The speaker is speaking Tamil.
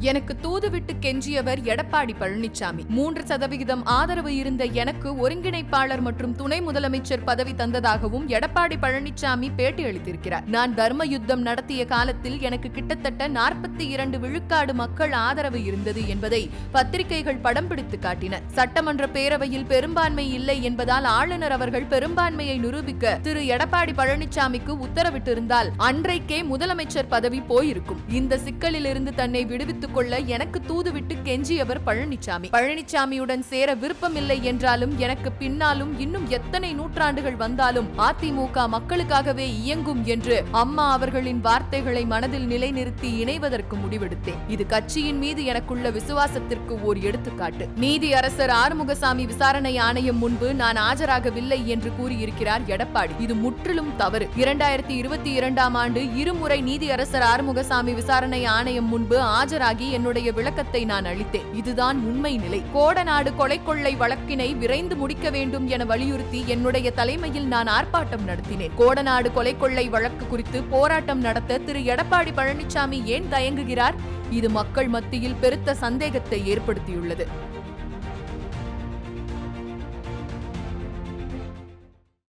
எனக்கு தூதுவிட்டு கெஞ்சியவர் எடப்பாடி பழனிசாமி மூன்று சதவிகிதம் ஆதரவு இருந்த எனக்கு ஒருங்கிணைப்பாளர் மற்றும் துணை முதலமைச்சர் பதவி தந்ததாகவும் எடப்பாடி பழனிசாமி பேட்டி அளித்திருக்கிறார். நான் தர்ம யுத்தம் நடத்திய காலத்தில் எனக்கு கிட்டத்தட்ட நாற்பத்தி இரண்டு விழுக்காடு மக்கள் ஆதரவு இருந்தது என்பதை பத்திரிகைகள் படம் பிடித்து காட்டின. சட்டமன்ற பேரவையில் பெரும்பான்மை இல்லை என்பதால் ஆளுநர் அவர்கள் பெரும்பான்மையை நிரூபிக்க திரு எடப்பாடி பழனிசாமிக்கு உத்தரவிட்டிருந்தால் அன்றைக்கே முதலமைச்சர் பதவி போயிருக்கும். இந்த சிக்கலில் இருந்து தன்னை விடுவித்துக் கொள்ள எனக்கு தூதுவிட்டு கெஞ்சியவர் பழனிசாமி பழனிசாமியுடன் சேர விருப்பமில்லை என்றாலும் எனக்கு பின்னாலும் இன்னும் எத்தனை நூற்றாண்டுகள் வந்தாலும் அதிமுக மக்களுக்காகவே இயங்கும் என்று அம்மா அவர்களின் வார்த்தைகளை மனதில் நிலைநிறுத்தி இணைவதற்கு முடிவெடுத்தேன். இது கட்சியின் மீது எனக்குள்ள விசுவாசத்திற்கு ஓர் எடுத்துக்காட்டு. நீதி அரசர் ஆறுமுகசாமி விசாரணை ஆணையம் முன்பு நான் ஆஜராகவில்லை என்று கூறியிருக்கிறார் எடப்பாடி. இது முற்றிலும் தவறு. இரண்டாயிரத்தி இருபத்தி இரண்டாம் ஆண்டு இருமுறை நீதி அரசர் ஆறுமுகசாமி விசாரணை ஆணையம் முன்பு ஆஜராகி என்னுடைய விளக்கத்தை நான் அளித்தேன். இதுதான் உண்மை நிலை. கோடநாடு கொலை கொள்ளை வழக்கினை விரைந்து முடிக்க வேண்டும் என வலியுறுத்தி என்னுடைய தலைமையில் நான் ஆர்ப்பாட்டம் நடத்தினேன். கோடநாடு கொலை கொள்ளை வழக்கு குறித்து போராட்டம் நடத்த திரு. எடப்பாடி பழனிசாமி ஏன் தயங்குகிறார்? இது மக்கள் மத்தியில் பெருத்த சந்தேகத்தை ஏற்படுத்தியுள்ளது.